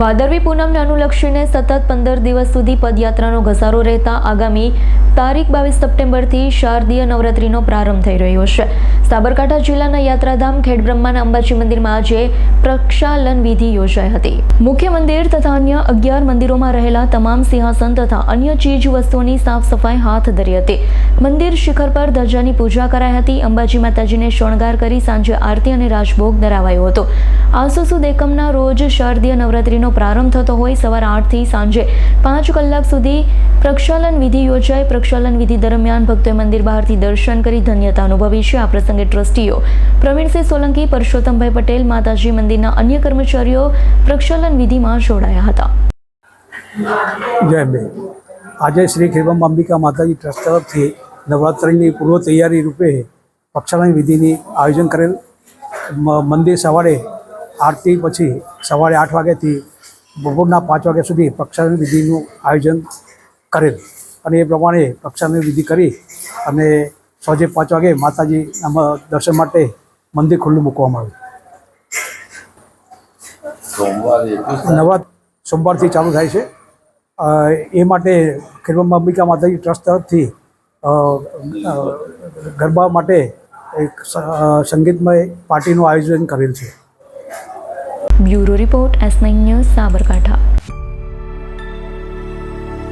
ભાદરવી પૂનમને અનુલક્ષીને સતત પંદર દિવસ સુધી પદયાત્રાનો ઘસારો રહેતા આગામી તારીખ બાવીસ સપ્ટેમ્બરથી શારદીય નવરાત્રીનો પ્રારંભ થઈ રહ્યો છે. સાબરકાંઠા જિલ્લાના યાત્રાધામ ખેડબ્રહ્માના અંબાજી મંદિરમાં આજે પ્રક્ષાલન વિધિ યોજાઈ હતી. મુખ્ય મંદિર તથા અન્ય અગિયાર મંદિરોમાં રહેલા તમામ સિંહાસન તથા અન્ય ચીજ વસ્તુઓની સાફ સફાઈ હાથ ધરી હતી. મંદિર શિખર પર ધજાની પૂજા કરાઈ હતી. અંબાજી માતાજીને શણગાર કરી સાંજે આરતી અને રાજભોગ ધરાવાયો હતો. આસો સુદ એકમના રોજ શારદીય નવરાત્રીનો પ્રારંભ થતો હોય સવાર આઠથી સાંજે પાંચ કલાક સુધી પ્રક્ષાલન વિધિ યોજાઈ પ્રક્ષાલન વિધિ દરમિયાન ભક્તોએ મંદિર બહારથી દર્શન કરી ધન્યતા અનુભવી છે. આ પ્રસંગે ટ્રસ્ટીઓ પ્રવીણસિંહ સોલંકી, પરસોત્તમભાઈ પટેલ, માતાજી મંદિરના અન્ય કર્મચારીઓ પ્રક્ષાલન વિધિમાં જોડાયા હતા. જય બે આજે શ્રી ખેરબમ અંબિકા માતાજી ટ્રસ્ટ તરફથી નવરાત્રિની પૂર્વ તૈયારી રૂપે પ્રક્ષાલન વિધિની આયોજન કરેલ મંદિર સવારે આરતી પછી સવારે આઠ વાગ્યાથી બપોરના પાંચ વાગ્યા સુધી પ્રક્ષાલન વિધિનું આયોજન કરેલ. અને એ પ્રમાણે પ્રક્ષાલન વિધિ કરી અને સાંજે પાંચ વાગે માતાજી દર્શન માટે મંદિર ખુલ્લું મૂકવામાં સોમવારે આવ્યું નવા સોમવારથી ચાલુ થાય છે. એ માટે ખેરબમ અંબિકા માતાજી ટ્રસ્ટ તરફથી ગરબા માટે એક સંગીતમય પાર્ટીનું આયોજન કરેલ છે. Bureau report S nine news Sabarkantha.